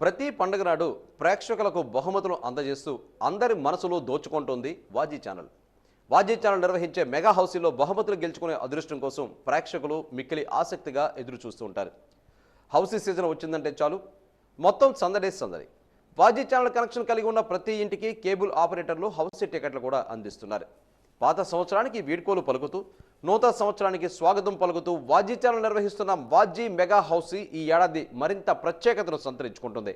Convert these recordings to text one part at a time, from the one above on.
ప్రతి పండుగ నాడు ప్రేక్షకులకు బహుమతులు అందజేస్తూ అందరి మనసులో దోచుకుంటోంది వాజీ ఛానల్. వాజీ ఛానల్ నిర్వహించే మెగా హౌసీలో బహుమతులు గెలుచుకునే అదృష్టం కోసం ప్రేక్షకులు మిక్కిలి ఆసక్తిగా ఎదురు చూస్తూ ఉంటారు. హౌసీ సీజన్ వచ్చిందంటే చాలు. మొత్తం సందడే సందడి. వాజీ ఛానల్ కనెక్షన్ కలిగి ఉన్న ప్రతి ఇంటికి కేబుల్ ఆపరేటర్లు హౌసీ టికెట్లు కూడా అందిస్తున్నారు. పాత సంవత్సరానికి వీడ్కోలు పలుకుతూ నూతన సంవత్సరానికి స్వాగతం పలుకుతూ వాజీ ఛానల్ నిర్వహిస్తున్న వాజీ మెగా హౌసీ ఈ ఏడాది మరింత ప్రత్యేకతను సంతరించుకుంటుంది.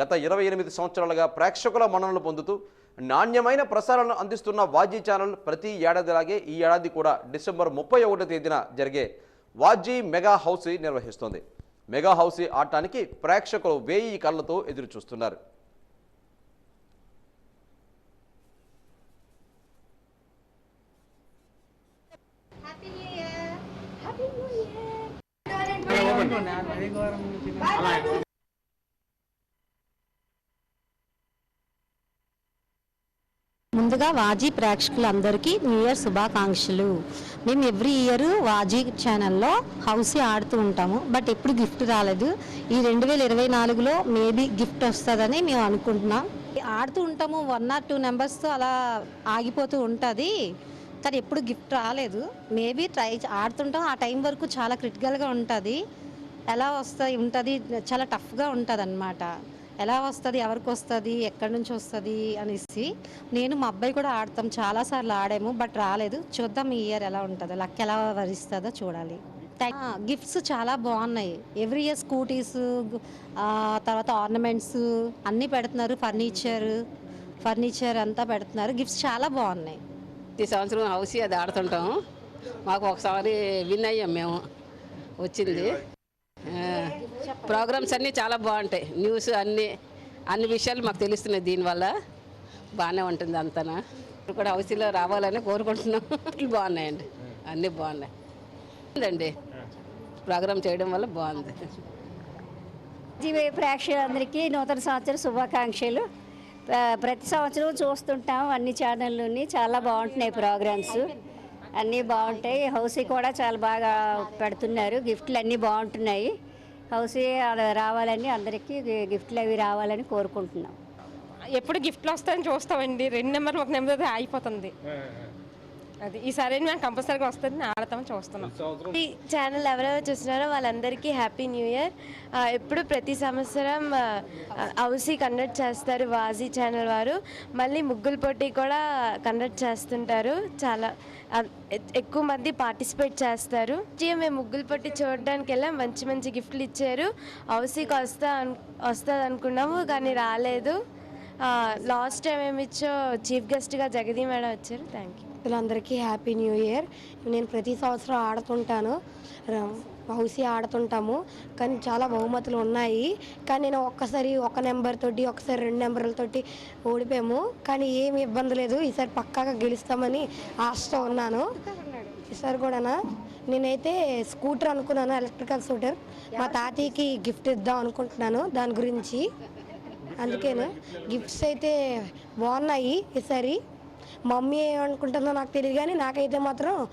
గత ఇరవై ఎనిమిది సంవత్సరాలుగా ప్రేక్షకుల మన్ననలు పొందుతూ నాణ్యమైన ప్రసారాలను అందిస్తున్న వాజీ ఛానల్ ప్రతి ఏడాదిలాగే ఈ ఏడాది కూడా డిసెంబర్ ముప్పై ఒకటో తేదీన జరిగే వాజీ మెగా హౌసీ నిర్వహిస్తుంది. మెగా హౌసీ ఆడటానికి ప్రేక్షకులు వేయి కళ్ళతో ఎదురు చూస్తున్నారు happy new year happy new year ముందుగా వాజీ ప్రేక్షకులందరికీ న్యూ ఇయర్ శుభాకాంక్షలు. మేము ఎవ్రీ ఇయర్ వాజీ ఛానల్లో హౌసీ ఆడుతూ ఉంటాము. బట్ ఎప్పుడు గిఫ్ట్ రాలేదు. ఈ రెండు వేల ఇరవై నాలుగులో మేబీ గిఫ్ట్ వస్తుందని మేము అనుకుంటున్నాం. ఆడుతూ ఉంటాము. వన్ ఆర్ టూ నెంబర్స్తో అలా ఆగిపోతూ ఉంటుంది. కానీ ఎప్పుడు గిఫ్ట్ రాలేదు. మేబీ ట్రై ఆడుతుంటాం. ఆ టైం వరకు చాలా క్రిటికల్గా ఉంటుంది. ఎలా వస్తుంది ఉంటుంది చాలా టఫ్గా ఉంటుంది అనమాట ఎలా వస్తుంది ఎవరికి వస్తుంది ఎక్కడి నుంచి వస్తుంది అనేసి నేను మా అబ్బాయి కూడా ఆడతాం చాలాసార్లు ఆడాము బట్ రాలేదు. చూద్దాం ఈ ఇయర్ ఎలా ఉంటుందో లక్ ఎలా వరిస్తుందో చూడాలి. గిఫ్ట్స్ చాలా బాగున్నాయి. ఎవ్రీ ఇయర్ స్కూటీస్ తర్వాత ఆర్నమెంట్స్ అన్నీ పెడుతున్నారు ఫర్నిచర్ ఫర్నిచర్ అంతా పెడుతున్నారు. గిఫ్ట్స్ చాలా బాగున్నాయి. ఈ సంవత్సరం హౌస్ అది ఆడుతుంటాం. మాకు ఒకసారి విన్ అయ్యాం మేము. వచ్చింది. ప్రోగ్రామ్స్ అన్నీ చాలా బాగుంటాయి. న్యూస్ అన్నీ అన్ని విషయాలు మాకు తెలుస్తున్నాయి దీనివల్ల. బాగానే ఉంటుంది అంతనా. కూడా హౌసీలో రావాలని కోరుకుంటున్నాం. బాగున్నాయండి. అన్నీ బాగున్నాయి. ఉందండి. ప్రోగ్రామ్ చేయడం వల్ల బాగుంది. జీవీ ప్రేక్షకులందరికీ నూతన సంవత్సర శుభాకాంక్షలు. ప్రతి సంవత్సరం చూస్తుంటాం అన్ని ఛానళ్ళని చాలా బాగుంటున్నాయి ప్రోగ్రామ్స్. అన్నీ బాగుంటాయి. హౌసీ కూడా చాలా బాగా పెడుతున్నారు. గిఫ్ట్లు అన్నీ బాగుంటున్నాయి. హౌసీ రావాలని అందరికీ గిఫ్ట్లు అవి రావాలని కోరుకుంటున్నాం. ఎప్పుడు గిఫ్ట్లు వస్తాయని చూస్తామండి. రెండు నెంబర్ ఒక నెంబర్ అయితే అయిపోతుంది. అది ఈసారి మేము కంపల్సరీగా వస్తుంది ఆడతామని చూస్తున్నాం. ఈ ఛానల్ ఎవరెవరు చూస్తున్నారో వాళ్ళందరికీ హ్యాపీ న్యూ ఇయర్ ఎప్పుడు ప్రతి సంవత్సరం హౌసీ కండక్ట్ చేస్తారు వాజీ ఛానల్ వారు. మళ్ళీ ముగ్గుల పోటీ కూడా కండక్ట్ చేస్తుంటారు. చాలా ఎక్కువ మంది పార్టిసిపేట్ చేస్తారు. జీ మేము ముగ్గుల పోటీ చూడడానికి వెళ్ళాం మంచి మంచి గిఫ్ట్లు ఇచ్చారు. హౌసీకి వస్తా అను వస్తుంది అనుకున్నాము కానీ రాలేదు. లాస్ట్ టైం ఏమి ఇచ్చో చీఫ్ గెస్ట్గా జగదీ మేడం వచ్చారు. థ్యాంక్ యూ అందరికీ హ్యాపీ న్యూ ఇయర్. నేను ప్రతి సంవత్సరం ఆడుతుంటాను. హౌసీ ఆడుతుంటాము. కానీ చాలా బహుమతులు ఉన్నాయి. కానీ నేను ఒక్కసారి ఒక నెంబర్ తోటి ఒకసారి రెండు నెంబర్లతోటి ఓడిపోయాము. కానీ ఏమి ఇబ్బంది లేదు. ఈసారి పక్కాగా గెలుస్తామని ఆశతో ఉన్నాను. ఈసారి కూడానా? నేనైతే స్కూటర్ అనుకున్నాను ఎలక్ట్రికల్ స్కూటర్. మా తాతయ్యకి గిఫ్ట్ ఇద్దాం అనుకుంటున్నాను దాని గురించి. అందుకేనా? గిఫ్ట్స్ అయితే బాగున్నాయి ఈసారి. మమ్మీ ఏమనుకుంటుందో నాకు తెలియదు కానీ నాకైతే మాత్రం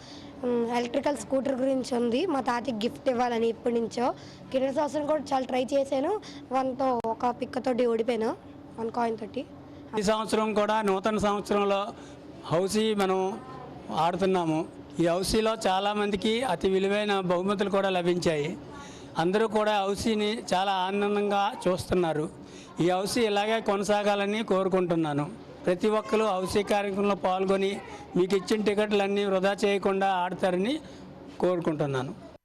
ఎలక్ట్రికల్ స్కూటర్ గురించి ఉంది. మా తాతకి గిఫ్ట్ ఇవ్వాలని ఇప్పటి నుంచో. కింద సంవత్సరం కూడా చాలా ట్రై చేశాను. వన్తో ఒక పిక్కతోటి ఓడిపోయాను. వన్ కాయిన్ తోటి. ఈ సంవత్సరం కూడా నూతన సంవత్సరంలో హౌసీ మనం ఆడుతున్నాము. ఈ హౌసీలో చాలామందికి అతి విలువైన బహుమతులు కూడా లభించాయి. అందరూ కూడా హౌసీని చాలా ఆనందంగా చూస్తున్నారు. ఈ హౌసీ ఇలాగే కొనసాగాలని కోరుకుంటున్నాను. ప్రతి ఒక్కరూ హౌసీ కార్యక్రమంలో పాల్గొని మీకు ఇచ్చిన టికెట్లన్నీ వృధా చేయకుండా ఆడతారని కోరుకుంటున్నాను.